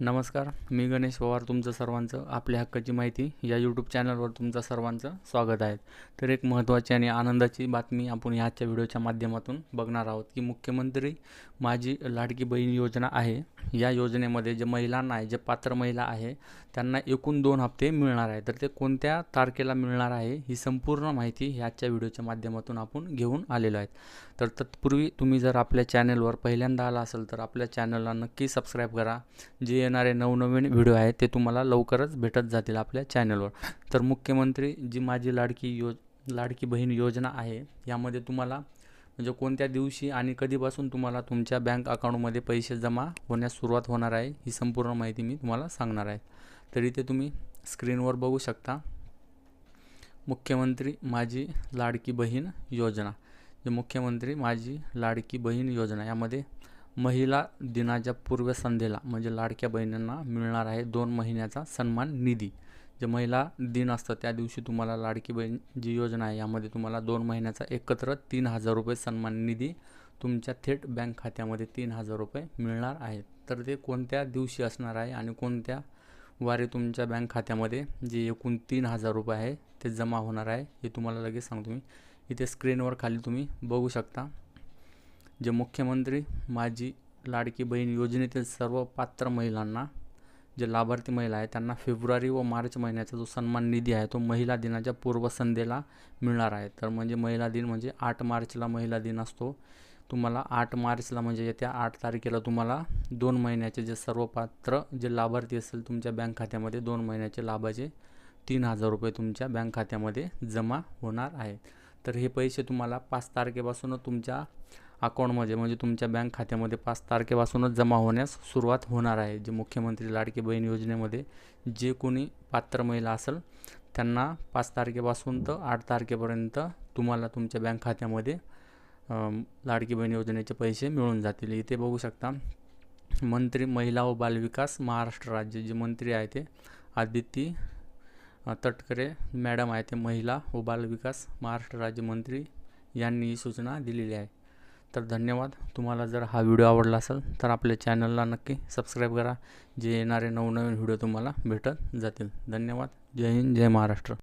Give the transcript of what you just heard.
नमस्कार मी गणेश पवार तुमचं सर्वांचं आपल्या हक्काची माहिती. या यूट्यूब चॅनलवर तुमचं सर्वांचं स्वागत आहे. तर एक महत्त्वाची आणि आनंदाची बातमी आपण ह्याच्या व्हिडिओच्या माध्यमातून बघणार आहोत की मुख्यमंत्री माझी लाडकी बहीण योजना आहे. या योजनेमध्ये जे महिलांना आहे जे पात्र महिला आहे त्यांना एकूण दोन हप्ते मिळणार आहे. तर ते कोणत्या तारखेला मिळणार आहे ही संपूर्ण माहिती ह्याच्या व्हिडिओच्या माध्यमातून आपण घेऊन आलेलो आहेत. तर तत्पूर्वी तुम्ही जर आपल्या चॅनलवर पहिल्यांदा आला असेल तर आपल्या चॅनलला नक्की सबस्क्राईब करा जे येणारे नवनवीन व्हिडिओ आहेत ते तुम्हाला लवकरच भेटत जातील आपल्या चॅनलवर. तर मुख्यमंत्री जी माझी लाडकी योज लाडकी बहीण योजना आहे यामध्ये तुम्हाला म्हणजे कोणत्या दिवशी आणि कधीपासून तुम्हाला तुमच्या बँक अकाउंटमध्ये पैसे जमा होण्यास सुरुवात होणार आहे ही संपूर्ण माहिती मी तुम्हाला सांगणार आहे. तरी ते तुम्ही स्क्रीनवर बघू शकता मुख्यमंत्री माझी लाडकी बहीण योजना. जे मुख्यमंत्री माझी लाडकी बहीण योजना यामध्ये महिला दिनाच्या पूर्वसंध्येला म्हणजे लाडक्या बहिणींना मिळणार आहे दोन महिन्याचा सन्मान निधी. जे महिला दिन असतं त्या दिवशी तुम्हाला लाडकी बहीण जी योजना आहे यामध्ये तुम्हाला दोन महिन्याचा एकत्र तीन हजार रुपये सन्मान निधी तुमच्या थेट बँक खात्यामध्ये तीन हजार रुपये मिळणार आहे. तर ते कोणत्या दिवशी असणार आहे आणि कोणत्या वारी तुमच्या बँक खात्यामध्ये जे एकूण तीन हजार रुपये आहे ते जमा होणार आहे हे तुम्हाला लगेच सांगतो मी. इथे स्क्रीनवर खाली तुम्ही बघू शकता. जे मुख्यमंत्री माझी लाडकी बहीण योजनेतील सर्व पात्र महिलांना जे लाभार्थी महिला आहे त्यांना फेब्रुवारी व मार्च महिन्याचा जो सन्मान निधी आहे तो महिला दिनाच्या पूर्वसंध्येला मिळणार आहे. तर म्हणजे महिला दिन म्हणजे आठ मार्चला महिला दिन असतो. तुम्हाला आठ मार्चला म्हणजे येत्या आठ तारखेला तुम्हाला दोन महिन्याचे जे सर्व पात्र जे लाभार्थी असेल तुमच्या बँक खात्यामध्ये दोन महिन्याचे लाभाचे तीन हजार रुपये तुमच्या बँक खात्यामध्ये जमा होणार आहेत. तर हे पैसे तुम्हाला पाच तारखेपासून तुमच्या अकाउंटमध्ये म्हणजे तुमच्या बँक खात्यामध्ये पाच तारखेपासूनच जमा होण्यास सुरुवात होणार आहे. जे मुख्यमंत्री लाडकी बहीण योजनेमध्ये जे कोणी पात्र महिला असेल त्यांना पाच तारखेपासून तर आठ तारखेपर्यंत तुम्हाला तुमच्या बँक खात्यामध्ये लाडकी बहीण योजनेचे पैसे मिळून जातील. इथे बघू शकता मंत्री महिला व बालविकास महाराष्ट्र राज्य जे मंत्री आहे ते आदिती तटकरे मॅडम आहे ते महिला व बालविकास महाराष्ट्र राज्यमंत्री यांनी ही सूचना दिलेली आहे. तर धन्यवाद. तुम्हाला जर हा व्हिडिओ आवडला असेल तर आपल्या चॅनलला नक्की सबस्क्राईब करा. जे येणारे नवनवीन व्हिडिओ तुम्हाला भेटत जातील. धन्यवाद. जय हिंद जय महाराष्ट्र.